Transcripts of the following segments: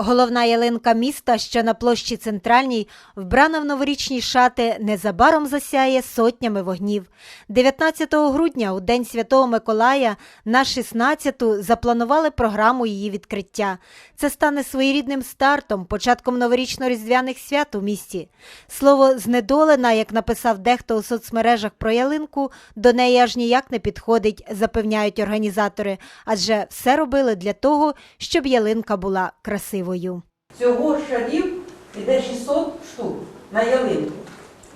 Головна ялинка міста, що на площі центральній, вбрана в новорічні шати, незабаром засяє сотнями вогнів. 19 грудня, у День Святого Миколая, на 16-ту запланували програму її відкриття. Це стане своєрідним стартом, початком новорічно-різдвяних свят у місті. Слово знедолена, як написав дехто у соцмережах про ялинку, до неї аж ніяк не підходить, запевняють організатори, адже все робили для того, щоб ялинка була красивою. Всього шарів іде 600 штук на ялинку.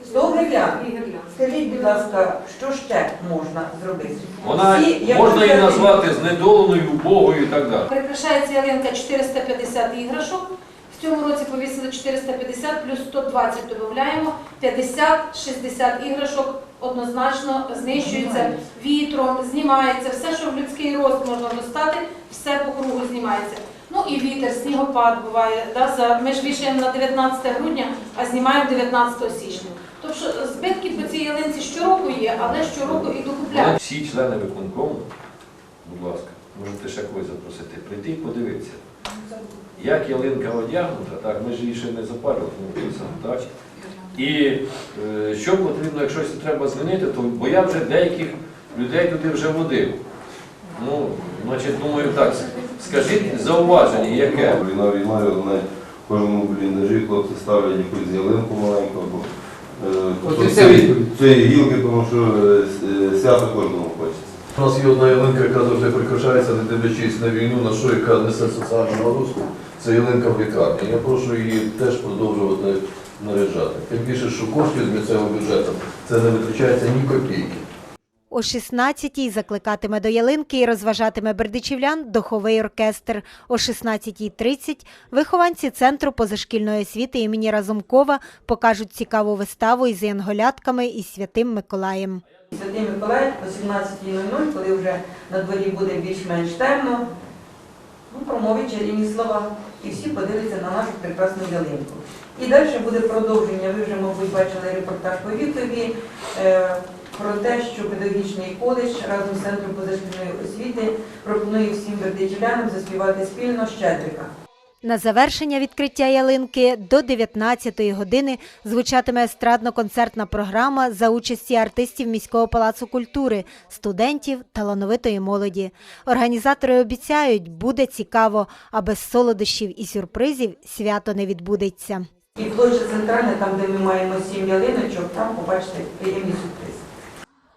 100 гривень. Скажіть, будь ласка, що ще можна зробити? Вона Всі, як можна її ви назвати знедоленою, убогою і так далі. Прикрашається ялинка 450 іграшок. В цьому році повісили 450 плюс 120 додаємо. 50-60 іграшок однозначно знищується вітром, знімається. Все, що в людський рост можна достати, все по кругу знімається. Ну і вітер, снігопад буває. Да? Ми ж вішаємо на 19 грудня, а знімаємо 19 січня. Тобто збитки по цій ялинці щороку є, але щороку і докупляють. Всі члени виконкому, будь ласка, можете ще когось запросити, прийти і подивитися. Як ялинка одягнута, так, ми ж її ще не написано, так? І е, що потрібно, якщо треба змінити, то бо я вже деяких людей туди вже водив. Ну, значить, думаю, так, скажіть зауваження, яке? Війна війною, але в кожному бліндажі хлопці ставлять якусь ялинку маленьку. або, е, От тобто і вся цієї- відповідь. Цієї гілки, тому що е, е, свято кожному хочеться. У нас є одна ялинка, яка завжди прикрашається, не дивлячись на війну, на що, яка несе соціальну нагрузку. Це ялинка в лікарні. Я прошу її теж продовжувати наряджати. Тим більше, що коштів з місцевого бюджету це не витрачається ні копійки. О 16-й закликатиме до ялинки і розважатиме бердичівлян духовий оркестр. О 16.30 вихованці Центру позашкільної освіти імені Разумкова покажуть цікаву виставу із янголятками і святим Миколаєм. Святий Миколай о 17.00, коли вже на дворі буде більш-менш темно, ну, промовить чарівні слова. І всі подивляться на нашу прекрасну ялинку. І далі буде продовження. Ви вже, мабуть, бачили репортаж по Віктові е, про те, що педагогічний коледж разом з центром позашкільної освіти пропонує всім бердичівлянам заспівати спільно Щедрика. На завершення відкриття ялинки до 19-ї години звучатиме естрадно-концертна програма за участі артистів міського палацу культури, студентів, талановитої молоді. Організатори обіцяють, буде цікаво, а без солодощів і сюрпризів свято не відбудеться. І площа центральна, там, де ми маємо сім ялиночок, там побачите приємні сюрпризи.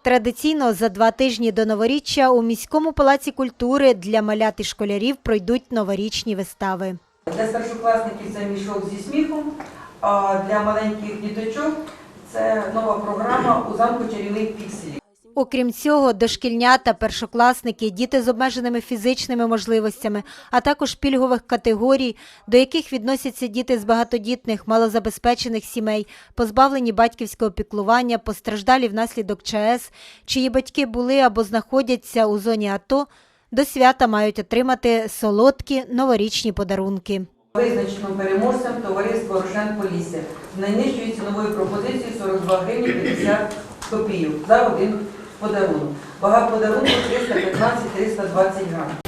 Традиційно за два тижні до новоріччя у міському палаці культури для малят і школярів пройдуть новорічні вистави. Для старшокласників це мішок зі сміхом, а для маленьких діточок це нова програма у замку чарівних пікселів. Окрім цього, дошкільнята, першокласники, діти з обмеженими фізичними можливостями, а також пільгових категорій, до яких відносяться діти з багатодітних, малозабезпечених сімей, позбавлені батьківського піклування, постраждалі внаслідок ЧАЕС, чиї батьки були або знаходяться у зоні АТО, до свята мають отримати солодкі новорічні подарунки. Визначено переможцем товариство Рошен Полісся з найнижчою ціновою пропозицією 42 гривні 50 копійок за один подарунок. Вага подарунку 315-320 грам.